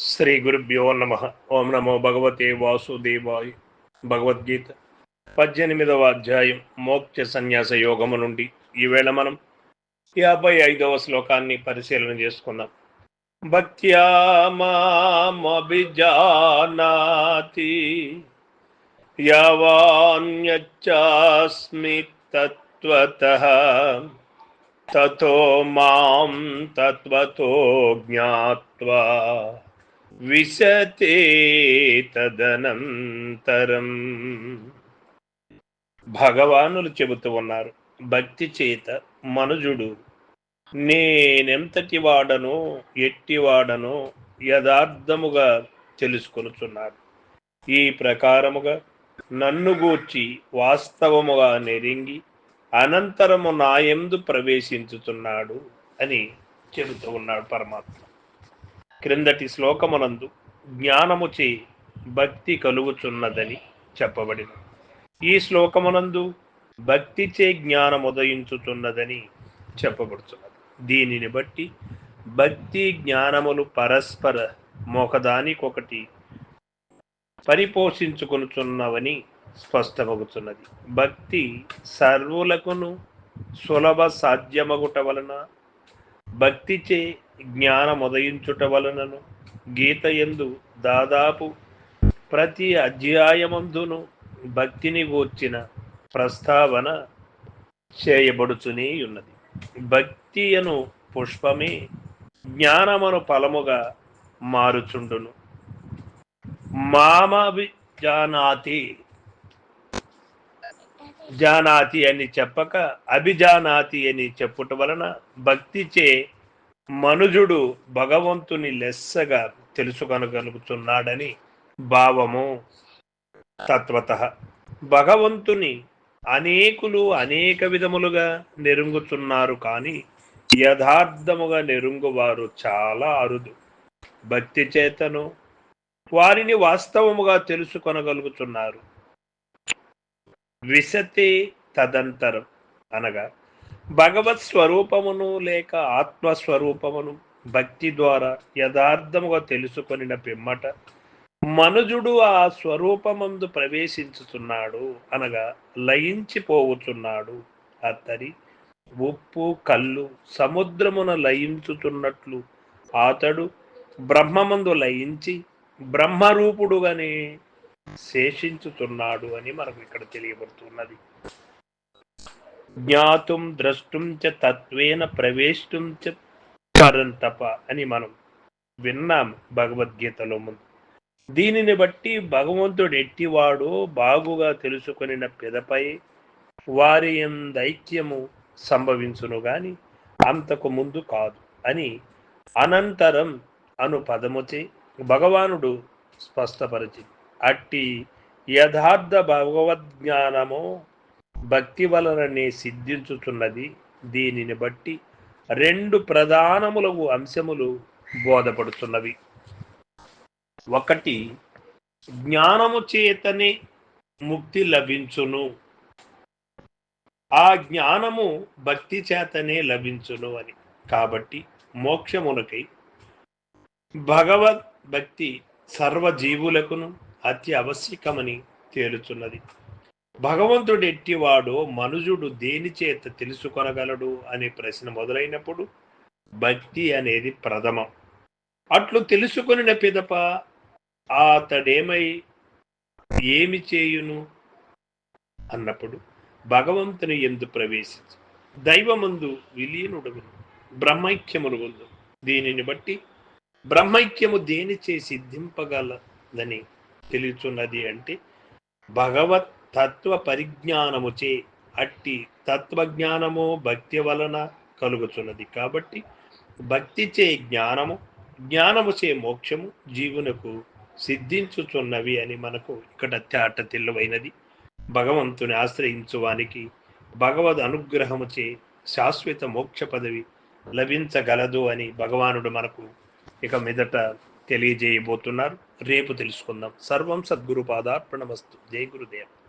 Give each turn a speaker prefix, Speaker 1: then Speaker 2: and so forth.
Speaker 1: శ్రీ గురుభ్యో నమ. ఓం నమో భగవతే వాసుదేవాయ. భగవద్గీత పద్దెనిమిదవ అధ్యాయం మోక్ష సన్యాస యోగము నుండి. ఈవేళ మనం యాభై ఐదవ శ్లోకాన్ని పరిశీలన చేసుకుందాం. భక్త్యా మామభిజానాతి యావాన్యచ్చాస్మి తత్వతః తతో మాం తత్వతో జ్ఞాత్వా విశతే తదనంతరం. భగవానులు చెబుతూ ఉన్నారు భక్తి చేత మనుజుడు నేనెంతటి వాడనో ఎట్టివాడను యథార్థముగా తెలుసుకొనుచున్నాడు. ఈ ప్రకారముగా నన్ను గూర్చి వాస్తవముగా నెరింగి అనంతరము నాయందు ప్రవేశించుతున్నాడు అని చెబుతూ ఉన్నాడు పరమాత్మ. క్రిందటి శ్లోకమునందు జ్ఞానముచే భక్తి కలుగుచున్నదని చెప్పబడిన. ఈ శ్లోకమునందు భక్తిచే జ్ఞానం ఉదయించుతున్నదని చెప్పబడుతున్నది దీనిని బట్టి భక్తి జ్ఞానములు పరస్పర మొకదానికొకటి పరిపోషించుకొనుచున్నవని స్పష్టమగుతున్నది భక్తి సర్వులకును సులభ సాధ్యమగుట వలన భక్తిచే జ్ఞానముదయించుట వలనను గీత ఎందు దాదాపు ప్రతి అధ్యాయమందును భక్తిని గూర్చిన ప్రస్తావన చేయబడుచునే ఉన్నది భక్తి అను పుష్పమే జ్ఞానమును ఫలముగా మారుచుండును. మామభి జానాతి జానాతి అని చెప్పక అభిజానాతి అని చెప్పుట వలన భక్తిచే మనుజుడు భగవంతుని లెస్సగా తెలుసుకొనగలుగుతున్నాడని భావము. తత్వత భగవంతుని అనేకులు అనేక విధములుగా నెరుంగుతున్నారు కానీ యథార్థముగా నెరుంగువారు చాలా అరుదు. భక్తి చేతను వారిని వాస్తవముగా తెలుసుకొనగలుగుతున్నారు. విశతి తదంతరం అనగా భగవత్ స్వరూపమును లేక ఆత్మస్వరూపమును భక్తి ద్వారా యథార్థముగా తెలుసుకొనిన పిమ్మట మనుజుడు ఆ స్వరూపమందు ప్రవేశించుతున్నాడు అనగా లయించిపోవుచున్నాడు. అతడి ఉప్పు కళ్ళు సముద్రమున లయించుతున్నట్లు అతడు బ్రహ్మమందు లయించి బ్రహ్మరూపుడుగానే శేషించుతున్నాడు అని మనకు ఇక్కడ తెలియబడుతున్నది. జ్ఞాతుం ద్రష్టుం చ తత్వేన ప్రవేశం చ పరంతప అని మనం విన్నాం భగవద్గీతలో ముందు. దీనిని బట్టి భగవంతుడు ఎట్టివాడో బాగుగా తెలుసుకునిన పెదపై వారి దైత్యము సంభవించును గాని అంతకు ముందు కాదు అని అనంతరం అను పదముచే భగవానుడు స్పష్టపరిచి అట్టి యథార్థ భగవద్జ్ఞానము భక్తి వలననే సిద్ధించుతున్నది దీనిని బట్టి రెండు ప్రధానములవు అంశములు బోధపడుతున్నవి. ఒకటి జ్ఞానము చేతనే ముక్తి లభించును. ఆ జ్ఞానము భక్తి చేతనే లభించును అని. కాబట్టి మోక్షమునకై భగవద్ భక్తి సర్వజీవులకును అతి ఆవశ్యకమని తేలుచున్నది. భగవంతుడు ఎట్టివాడో మనుజుడు దేని చేత తెలుసుకొనగలడు అనే ప్రశ్న మొదలైనప్పుడు భక్తి అనేది ప్రథమం. అట్లు తెలుసుకొనిన పిదప అతడేమై ఏమి చేయును? అన్నప్పుడు భగవంతుని ఎందు ప్రవేశించు. దైవమందు విలీనుడు బ్రహ్మైక్యములు ఉందు దీనిని బట్టి బ్రహ్మైక్యము దేనిచే సిద్ధింపగలదని తెలుచున్నది అంటే భగవత్ తత్వ పరిజ్ఞానముచే అట్టి తత్వజ్ఞానము భక్తి వలన కలుగుచున్నది. కాబట్టి భక్తిచే జ్ఞానము జ్ఞానముచే మోక్షము జీవునకు సిద్ధించుచున్నవి అని మనకు ఇక్కడ తేట తెల్లవైనది భగవంతుని ఆశ్రయించువానికి భగవద్ అనుగ్రహముచే శాశ్వత మోక్ష పదవి లభించగలదు అని భగవానుడు మనకు ఇక మీదట తెలియజేయబోతున్నారు. రేపు తెలుసుకుందాం. సర్వం సద్గురు పాదార్పణమస్తు. జై గురుదేవ్.